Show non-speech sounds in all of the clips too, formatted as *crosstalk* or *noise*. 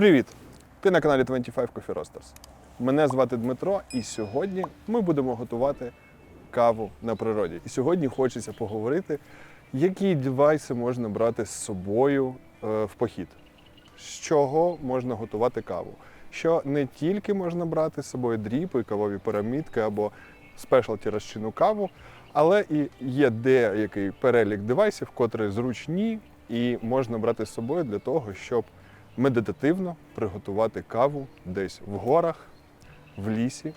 Привіт! Ти на каналі 25 Coffee Roasters. Мене звати Дмитро, і сьогодні ми будемо готувати каву на природі. І сьогодні хочеться поговорити, які девайси можна брати з собою е, в похід, з чого можна готувати каву. Що не тільки можна брати з собою дріпи, кавові пірамідки або спешлті розчинну каву, але і є деякий перелік девайсів, котрі зручні і можна брати з собою для того, щоб медитативно приготувати каву десь в горах, в лісі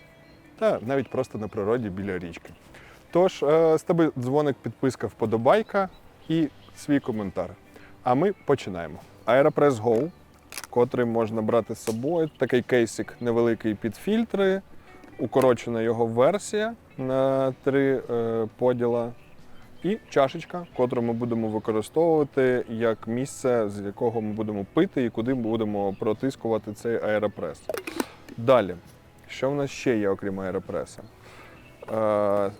та навіть просто на природі біля річки. Тож, е, з тебе дзвоник, підписка, вподобайка і свій коментар. А ми починаємо. Aeropress Go, котрий можна брати з собою. Такий кейсик невеликий під фільтри, укорочена його версія на три е, поділа. І чашечка, котру ми будемо використовувати як місце, з якого ми будемо пити і куди будемо протискувати цей аеропрес. Далі, що в нас ще є, окрім аеропреса? Е,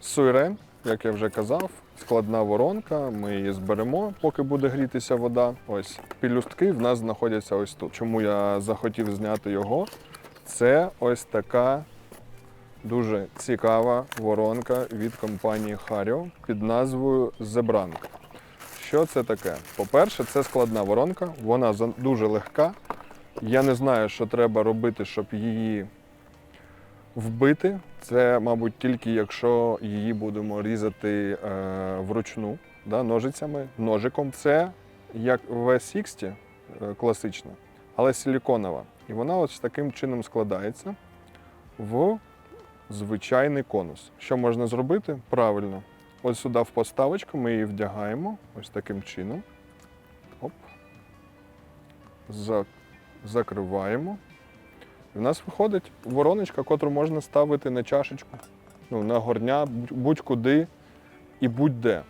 Суйрен, як я вже казав, складна воронка. Ми її зберемо, поки буде грітися вода. Ось пілюстки в нас знаходяться ось тут. Чому я захотів зняти його? Це ось така дуже цікава воронка від компанії Hario під назвою Zebrank. Що це таке? По-перше, це складна воронка, вона дуже легка. Я не знаю, що треба робити, щоб її вбити. Це, мабуть, тільки якщо її будемо різати е, вручну да, ножицями, ножиком. Це як V60 е, класична, але силіконова. І вона ось таким чином складається в звичайний конус. Що можна зробити? Правильно. Ось сюди в поставочку ми її вдягаємо ось таким чином. Оп. Закриваємо. І в нас виходить вороночка, котру можна ставити на чашечку, ну, на горня, будь-куди і будь-де.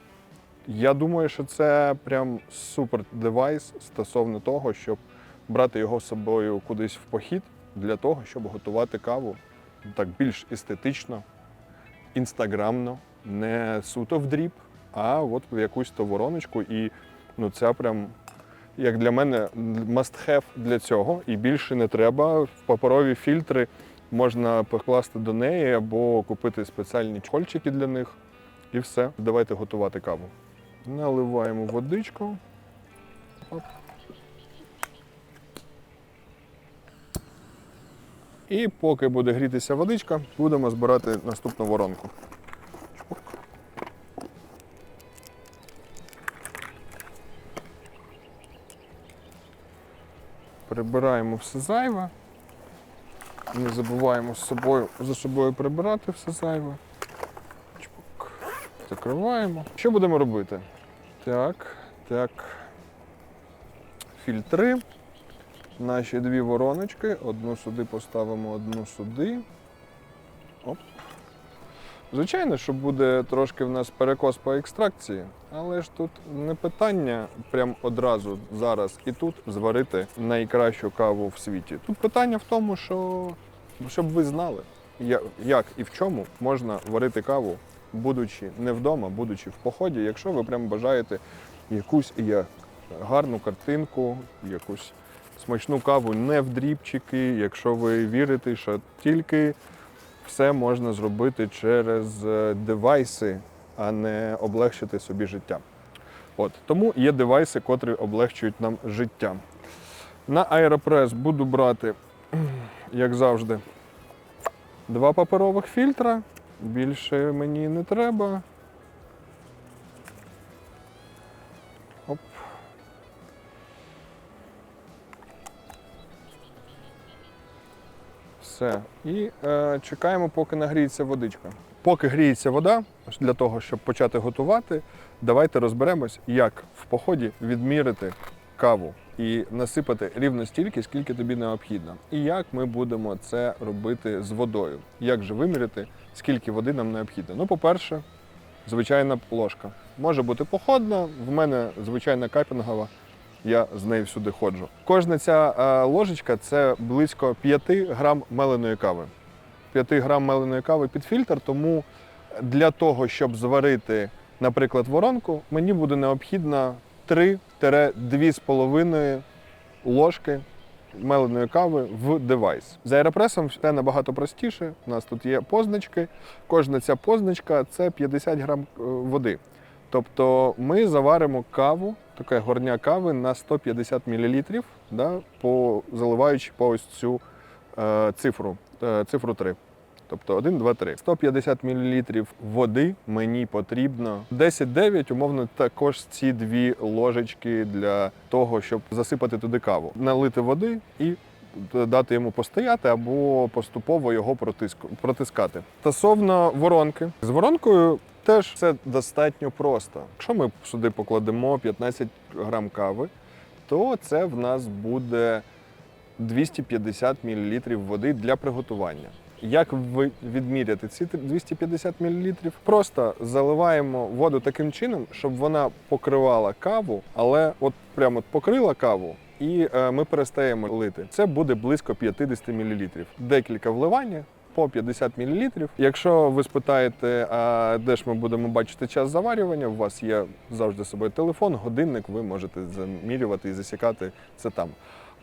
Я думаю, що це прям супер девайс стосовно того, щоб брати його з собою кудись в похід для того, щоб готувати каву так більш естетично, інстаграмно, не суто в дріб, а от в якусь то вороночку. І ну, це прям, як для мене, must have для цього. І більше не треба. Паперові фільтри можна покласти до неї або купити спеціальні чольчики для них. І все. Давайте готувати каву. Наливаємо водичку. Оп. І поки буде грітися водичка, будемо збирати наступну воронку. Прибираємо все зайве. Не забуваємо з собою, за собою прибирати все зайве. Чпок. Закриваємо. Що будемо робити? Так, так. Фільтри. Наші дві вороночки. Одну сюди поставимо, одну сюди. Оп. Звичайно, що буде трошки в нас перекос по екстракції, але ж тут не питання прям одразу зараз і тут зварити найкращу каву в світі. Тут питання в тому, що щоб ви знали, як і в чому можна варити каву, будучи не вдома, будучи в поході, якщо ви прям бажаєте якусь гарну картинку, якусь смачну каву не в дрібчики, якщо ви вірите, що тільки все можна зробити через е, девайси, а не облегшити собі життя. От тому є девайси, котрі облегчують нам життя. На Aeropress буду брати, *clears throat* як завжди, два паперових фільтра. Більше мені не треба. Все. І е, чекаємо, поки нагріється водичка. Поки гріється вода, для того, щоб почати готувати, давайте розберемось, як в поході відмірити каву і насипати рівно стільки, скільки тобі необхідно. І як ми будемо це робити з водою. Як же виміряти, скільки води нам необхідно? Ну, по-перше, звичайна ложка. Може бути походна, в мене звичайна капінгова я з нею всюди ходжу. Кожна ця е, ложечка це близько 5 грам меленої кави. 5 грам меленої кави під фільтр, тому для того, щоб зварити, наприклад, воронку, мені буде необхідно 3-2,5 ложки меленої кави в девайс. З аеропресом все набагато простіше. У нас тут є позначки. Кожна ця позначка це 50 грам е, води. Тобто ми заваримо каву, така горня кави на 150 мл, да, по, заливаючи по ось цю е, цифру, е, цифру 3. Тобто 1, 2, 3. 150 мл води мені потрібно. 10-9, умовно, також ці дві ложечки для того, щоб засипати туди каву. Налити води і дати йому постояти або поступово його протискати. Стосовно воронки. З воронкою теж все достатньо просто. Якщо ми сюди покладемо 15 грам кави, то це в нас буде 250 мл води для приготування. Як відміряти ці 250 мл? Просто заливаємо воду таким чином, щоб вона покривала каву, але от прямо покрила каву. І е, ми перестаємо лити. Це буде близько 50 мл. Декілька вливань по 50 мл. Якщо ви спитаєте, а де ж ми будемо бачити час заварювання, у вас є завжди з собою телефон, годинник, ви можете замірювати і засікати це там.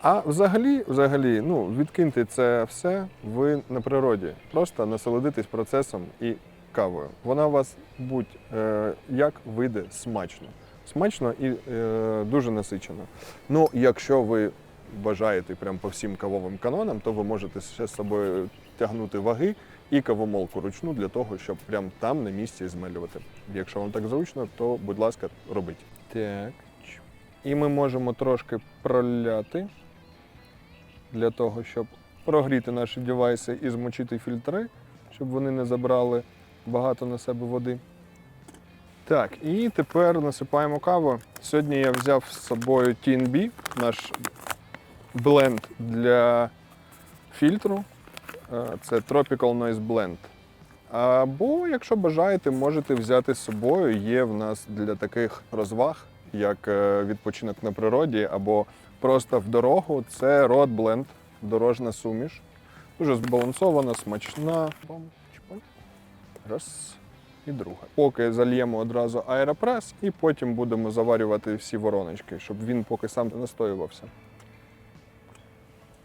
А взагалі, взагалі, ну відкиньте це все ви на природі. Просто насолодитесь процесом і кавою. Вона у вас будь-як вийде смачно. Смачно і е, дуже насичено. Ну, якщо ви бажаєте прям по всім кавовим канонам, то ви можете ще з собою тягнути ваги і кавомолку ручну для того, щоб прям там на місці змелювати. Якщо вам так зручно, то будь ласка, робіть. Так. І ми можемо трошки проляти для того, щоб прогріти наші девайси і змочити фільтри, щоб вони не забрали багато на себе води. Так, і тепер насипаємо каву. Сьогодні я взяв з собою TNB, наш бленд для фільтру. Е, Це Tropical Noise Blend. Або, якщо бажаєте, можете взяти з собою. Є в нас для таких розваг, як е, відпочинок на природі, або просто в дорогу. Це Road Blend, дорожна суміш. Дуже збалансована, смачна. Раз і друга. Поки зальємо одразу аеропрес, і потім будемо заварювати всі вороночки, щоб він поки сам настоювався.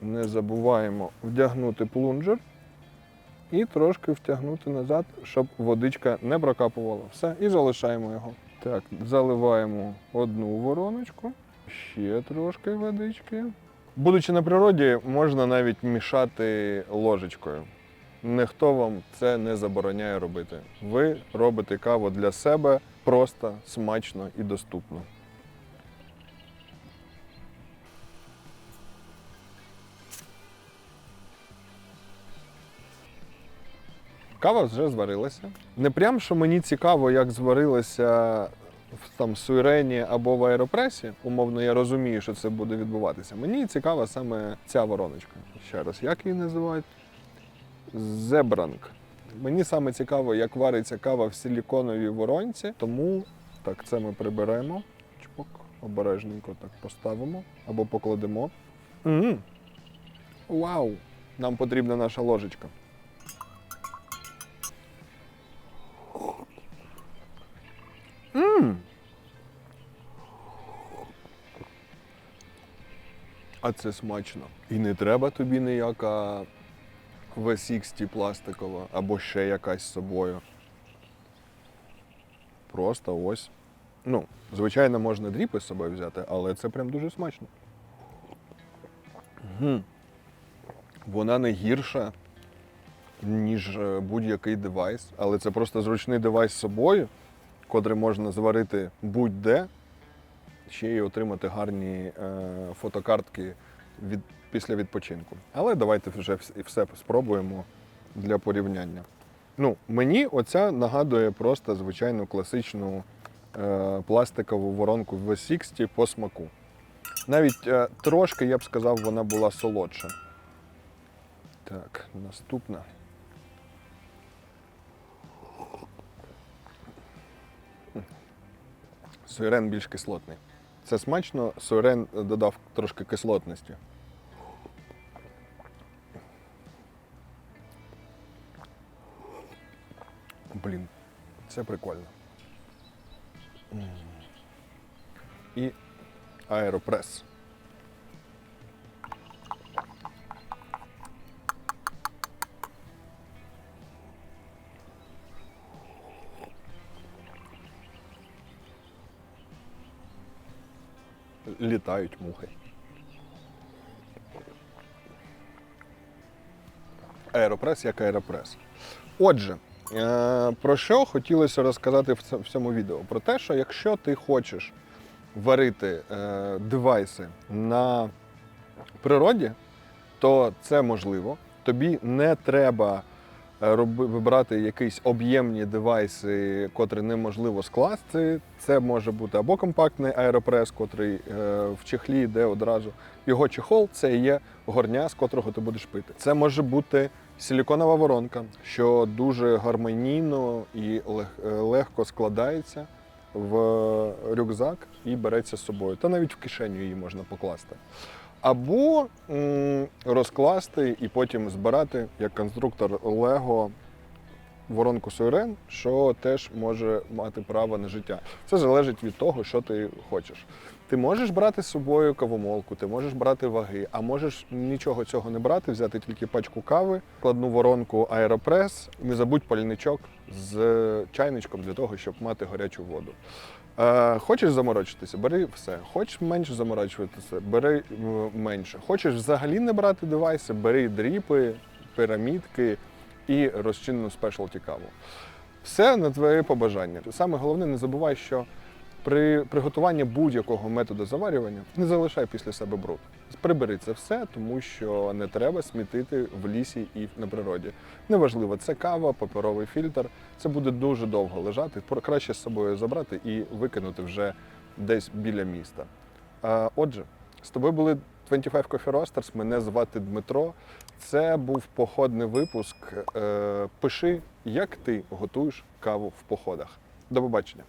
Не забуваємо вдягнути плунжер і трошки втягнути назад, щоб водичка не прокапувала. Все, і залишаємо його. Так, заливаємо одну вороночку, ще трошки водички. Будучи на природі, можна навіть мішати ложечкою. Ніхто вам це не забороняє робити. Ви робите каву для себе просто, смачно і доступно. Кава вже зварилася. Не прям, що мені цікаво, як зварилася в там суйрені або в аеропресі. Умовно, я розумію, що це буде відбуватися. Мені цікава саме ця вороночка. Ще раз, як її називають? Зебранг. Мені саме цікаво, як вариться кава в силіконовій воронці, тому так, це ми приберемо. Чпок, обережненько так поставимо або покладемо. м Вау! Нам потрібна наша ложечка. А це смачно. І не треба тобі ніяка V60 пластикова або ще якась з собою. Просто ось. Ну, звичайно, можна дріпи з собою взяти, але це прям дуже смачно. Угу. Вона не гірша, ніж е, будь-який девайс, але це просто зручний девайс з собою, котрий можна зварити будь-де, ще й отримати гарні е, фотокартки від, після відпочинку. Але давайте вже вс- все спробуємо для порівняння. Ну, мені оця нагадує просто звичайну класичну е, пластикову воронку V60 по смаку. Навіть е, трошки, я б сказав, вона була солодша. Так, наступна. Суйрен більш кислотний. Це смачно, сорен додав трошки кислотності. Блін, це прикольно. І аеропрес. Літають мухи. Аеропрес як аеропрес. Отже, е, про що хотілося розказати в цьому відео? Про те, що якщо ти хочеш варити е, девайси на природі, то це можливо. Тобі не треба вибирати якісь об'ємні девайси, котрі неможливо скласти. Це може бути або компактний аеропрес, котрий е, в чехлі йде одразу. Його чехол це є горня, з котрого ти будеш пити. Це може бути силіконова воронка, що дуже гармонійно і е, легко складається в рюкзак і береться з собою. Та навіть в кишеню її можна покласти. Або розкласти і потім збирати як конструктор Лего воронку Сойрен, що теж може мати право на життя. Це залежить від того, що ти хочеш. Ти можеш брати з собою кавомолку, ти можеш брати ваги, а можеш нічого цього не брати, взяти тільки пачку кави, складну воронку Аеропрес, не забудь пальничок з чайничком для того, щоб мати гарячу воду. Е, хочеш заморочитися, бери все. Хочеш менше заморочуватися, бери менше. Хочеш взагалі не брати девайси, бери дріпи, пірамідки і розчинну спешалті каву. Все на твоє побажання. Саме головне, не забувай, що при приготуванні будь-якого методу заварювання не залишай після себе бруд. Прибери це все, тому що не треба смітити в лісі і на природі. Неважливо, це кава, паперовий фільтр. Це буде дуже довго лежати. Краще з собою забрати і викинути вже десь біля міста. Отже, з тобою були 25 Coffee Roasters, Мене звати Дмитро. Це був походний випуск. Е, Пиши, як ти готуєш каву в походах. До побачення.